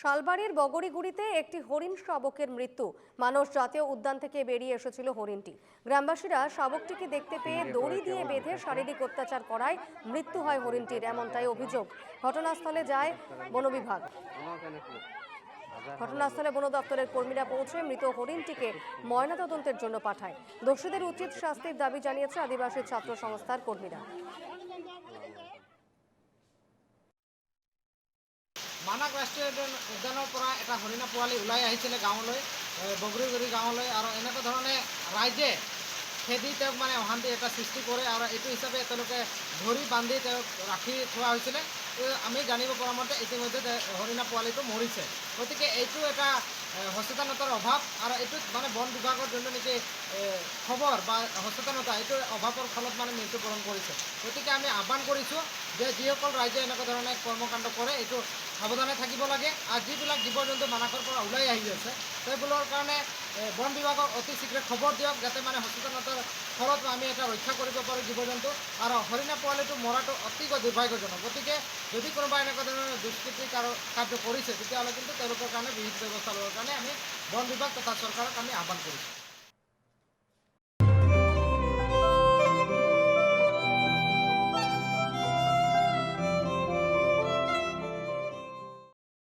শালবাড়ির বগরিগুড়িতে একটি হরিণ শাবকের মৃত্যু। মানুষ জাতীয় উদ্যান থেকে বেরিয়ে এসেছিল হরিণটি। গ্রামবাসীরা শাবকটিকে দেখতে পেয়ে দড়ি দিয়ে বেঁধে শারীরিক অত্যাচার করায় মৃত্যু হয় হরিণটির এমনটাই অভিযোগ। ঘটনাস্থলে যায় বন বিভাগ। ঘটনাস্থলে বন দপ্তরের কর্মীরা পৌঁছে মৃত হরিণটিকে ময়নাতদন্তের জন্য পাঠায়। দোষীদের উচিত শাস্তির দাবি জানিয়েছে আদিবাসী ছাত্র সংস্থার কর্মীরা। মানাক ৰাষ্ট্ৰীয় উদ্যান উদ্যানৰ পৰা এটা হৰিণা পোৱালি ওলাই আহিছিলে গাঁৱলৈ বগৰীগুৰি গাঁৱলৈ আৰু এনেকুৱা ধৰণে ৰাইজে খেদি তেওঁক মানে অশান্তি এটা সৃষ্টি কৰে আৰু এইটো হিচাপে তেওঁলোকে ধৰি বান্ধি তেওঁক ৰাখি থোৱা হৈছিলে। আমি জানিব পৰা মতে ইতিমধ্যে হৰিণা পোৱালিটো মৰিছে। গতিকে এইটো এটা সচেতনতাৰ অভাৱ আৰু এইটোত মানে বন বিভাগৰ যোনটো নেকি খবৰ বা সচেতনতা, এইটোৰ অভাৱৰ ফলত মানে মৃত্যুবৰণ কৰিছে। গতিকে আমি আহ্বান কৰিছোঁ যে যিসকল ৰাইজে এনেকুৱা ধৰণে কৰ্মকাণ্ড কৰে, এইটো সাৱধানে থাকিব লাগে। আৰু যিবিলাক জীৱ জন্তু মানাসৰ পৰা ওলাই আহি আছে, সেইবোৰৰ কাৰণে বন বিভাগক অতি শীঘ্ৰে খবৰ দিয়ক, যাতে মানে সচেতনতাৰ ফলত আমি এটা ৰক্ষা কৰিব পাৰোঁ জীৱ জন্তু আৰু হৰিণা পোৱালিটো মৰাটো অতিকৈ দুৰ্ভাগ্যজনক। গতিকে যদি কোনোবা এনেকুৱা ধৰণৰ দুষ্কৃতি কাৰ- কাৰ্য কৰিছে তেতিয়াহ'লে কিন্তু তেওঁলোকৰ কাৰণে বিহিত ব্যৱস্থা লোৱাৰ কাৰণে আমি বন বিভাগ তথা চৰকাৰক আমি আহ্বান কৰিছোঁ।